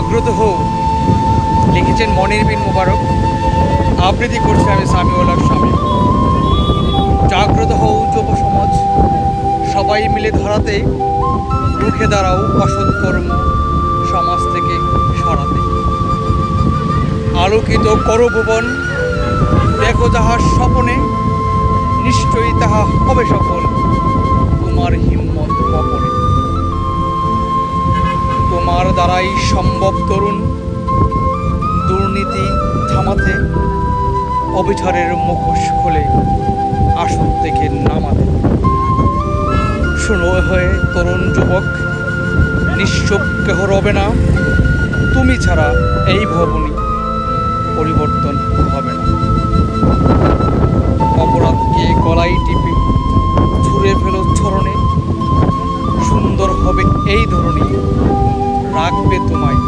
জাগ্রত হও। লিখেছেন মনির বিন মুবারক। আবৃত্তি করছে আমি সামিউল্লাহ স্বামী। জাগ্রত হও যুব সমাজ সবাই মিলে ধরাতে, রুখে দাঁড়াও অসৎ কর্ম সমাজ থেকে সরাতে। আলোকিত করভুবন দেখো যাহার স্বপনে, নিশ্চয়ই তাহা হবে সফল। দ্বারাই সম্ভব তরুণ দুর্নীতি থামাতে, অবিচারের মুখোশ খুলে আসন থেকে নামাতে। শুনো হয়ে তরুণ যুবক, নিশ্চুপ কেহ রবে না, তুমি ছাড়া এই ভবনী পরিবর্তন হবে না। অপরাধকে গলায় টিপে, ছুঁড়ে ফেলো ছরণে, সুন্দর হবে এই ধরনী রাখবে তোমায়